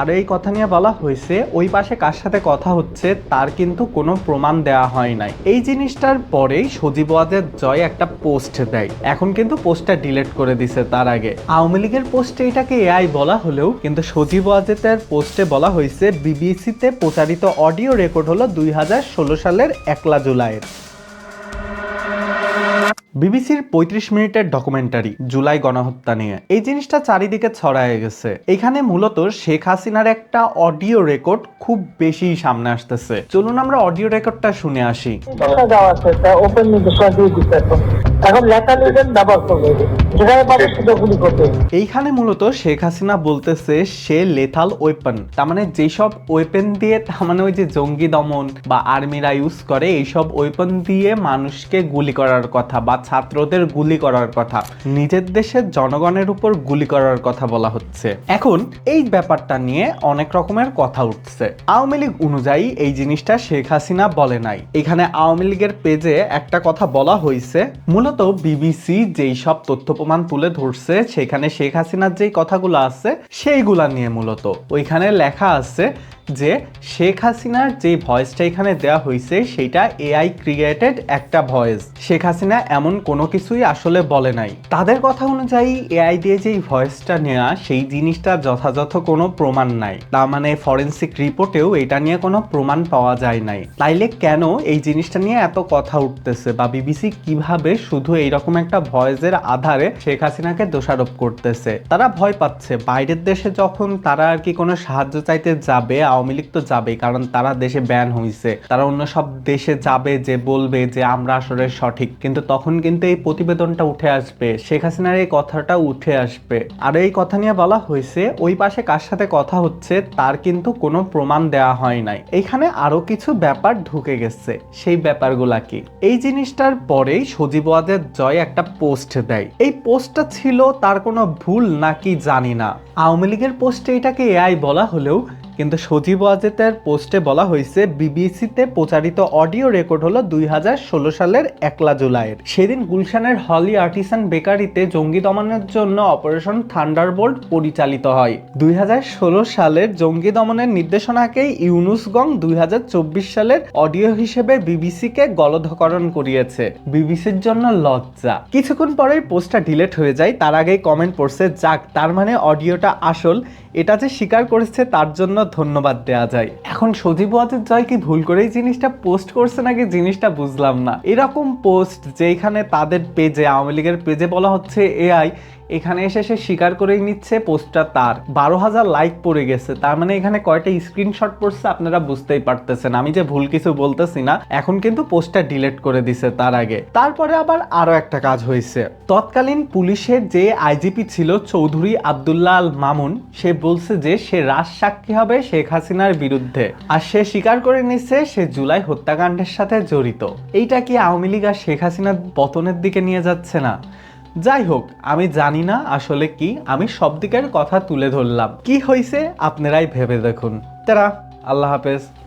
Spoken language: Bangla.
আর এই কথা নিয়ে বলা হয়েছে, ওই পাশে কার সাথে কথা হচ্ছে তার কিন্তু কোনো প্রমাণ দেওয়া হয় নাই। এই জিনিসটার পরেই সজীব ওয়াজেদ জয় একটা পোস্ট দেয়। এখন কিন্তু পোস্টটা ডিলিট করে দিছে তার আগে। আওয়ামী লীগের পোস্টে এটাকে এআই বলা হলেও কিন্তু সজীব ওয়াজেদের পোস্টে বলা হয়েছে, বিবিসিতে প্রচারিত অডিও রেকর্ড হলো দুই হাজার ষোলো সালের একলা জুলাইয়ের। বিবিসির পঁয়ত্রিশ মিনিটের ডকুমেন্টারি, জুলাই গণহত্যা নিয়ে। এই জিনিসটা চারিদিকে ছড়ায় গেছে। এখানে মূলত শেখ হাসিনার একটা অডিও রেকর্ড খুব বেশি সামনে আসতেছে। চলুন আমরা অডিও রেকর্ডটা শুনে আসি। এখন লেখা ব্যবহার করবে। যেখানে এইখানে মূলত শেখ হাসিনা বলতেছে সে লেথাল ওয়েপন তার মানে যেসব ওয়েপন দিয়ে তার মানে ওই যে জঙ্গি দমন বা আর্মিরা ইউজ করে এইসব ওয়েপন দিয়ে মানুষকে গুলি করার কথা বা ছাত্রদের গুলি করার কথা নিজের দেশের জনগণের উপর গুলি করার কথা বলা হচ্ছে। এখন এই ব্যাপারটা নিয়ে অনেক রকমের কথা উঠছে। আওয়ামী লীগ অনুযায়ী এই জিনিসটা শেখ হাসিনা বলে নাই। এখানে আওয়ামী লীগের পেজে একটা কথা বলা হয়েছে মূলত বিবিসি যেই সব তথ্য প্রমাণ তুলে ধরছে, সেখানে শেখ হাসিনার যেই কথাগুলো আছে, সেইগুলা নিয়ে মূলত। ওইখানে লেখা আছে যে শেখ হাসিনার যে ভয়েসটা এখানে দেওয়া হয়েছে সেটা এআই ক্রিয়েটেড একটা ভয়েস। শেখ হাসিনা এমন কোনো কিছুই আসলে বলে নাই। তাদের কথা অনুযায়ী এআই দিয়ে যেই ভয়েসটা নেওয়া সেই জিনিসটা যথাযথ কোনো প্রমাণ নাই। তার মানে ফরেন্সিক রিপোর্টেও এটা নিয়ে কোনো প্রমাণ পাওয়া যায় নাই। তাইলে কেন এই জিনিসটা নিয়ে এত কথা উঠতেছে? বা বিবিসি কীভাবে শুধু এইরকম একটা ভয়েসের আধারে শেখ হাসিনাকে দোষারোপ করতেছে? তারা ভয় পাচ্ছে। বাইরের দেশে যখন তারা আর কি কোনো সাহায্য চাইতে যাবে আওয়ামী লীগ তো যাবেই, কারণ তারা দেশে ব্যান হয়েছে তারা অন্য সব দেশে যাবে যে বলবে যে আমরা আসলে সঠিক। কিন্তু তখন কিন্তু এই প্রতিবেদনটা উঠে আসবে, শেখ হাসিনার এই কথাটা উঠে আসবে। আর এই কথা নিয়ে বলা হয়েছে, ওই পাশে কার সাথে কথা হচ্ছে, তার কিন্তু কোনো প্রমাণ দেওয়া হয় নাই। এখানে আরও কিছু ব্যাপার ঢুকে গেছে, সেই ব্যাপারগুলা কি? এই জিনিসটার পরেই সজীব ওয়াজেদ জয় একটা পোস্ট দেয়। এই পোস্টটা ছিল তার কোনো ভুল নাকি জানি না। আওয়ামী লীগের পোস্টে এটাকে এআই বলা হলেও কিন্তু সজীব ওয়াজেতের পোস্টে বলা হয়েছে, বিবিসিতে প্রচারিত অডিও রেকর্ড হলো দুই হাজার ষোলো সালের একলা জুলাইয়ের। সেদিন গুলশানের হলি আর্টিসান বেকারিতে জঙ্গি দমনের জন্য অপারেশন থান্ডারবোল্ট পরিচালিত হয়। দুই হাজার ষোলো সালের জঙ্গি দমনের নির্দেশনাকেই ইউনুসগং দুই হাজার চব্বিশ সালের অডিও হিসেবে বিবিসিকে গলধকরণ করিয়েছে। বিবিসির জন্য লজ্জা। কিছুক্ষণ পরেই পোস্টটা ডিলেট হয়ে যায়, তার আগেই কমেন্ট পড়ছে, যাক, তার মানে অডিওটা আসল এটা যে স্বীকার করেছে তার জন্য ধন্যবাদ দেওয়া যায়। এখন সজীব ওয়াজেদ জয় কি ভুল করে এই জিনিসটা পোস্ট করছে নাকি জিনিসটা বুঝলাম না? এরকম পোস্ট যেখানে তাদের পেজে আওয়ামী লীগের পেজে বলা হচ্ছে এআই এখানে এসে সে স্বীকার করেই নিচ্ছে, পোস্টটা তার। বারো হাজার লাইক পড়ে গেছে, তার মানে এখানে কয়টা স্ক্রিনশট পড়ছে আপনারা বুঝতেই পারতেছেন। আমি যে ভুল কিছু বলতেছি না, এখন কিন্তু পোস্টটা ডিলিট করে দিছে তার আগে। তারপরে আবার আরও একটা কাজ হয়েছে। তৎকালীন পুলিশের যে আইজিপি ছিল চৌধুরী আবদুল্লাহ আল মামুন, সে বলছে যে সে রাজ সাক্ষী হবে শেখ হাসিনার বিরুদ্ধে। আর সে স্বীকার করে নিচ্ছে সে জুলাই হত্যাকাণ্ডের সাথে জড়িত। এইটা কি আওয়ামী লীগ আর শেখ হাসিনার পতনের দিকে নিয়ে যাচ্ছে না? যাই হোক, আমি জানি না আসলে কি, আমি সব দিকের কথা তুলে ধরলাম। কি হয়েছে আপনারাই ভেবে দেখুন। তারা, আল্লাহ হাফেজ।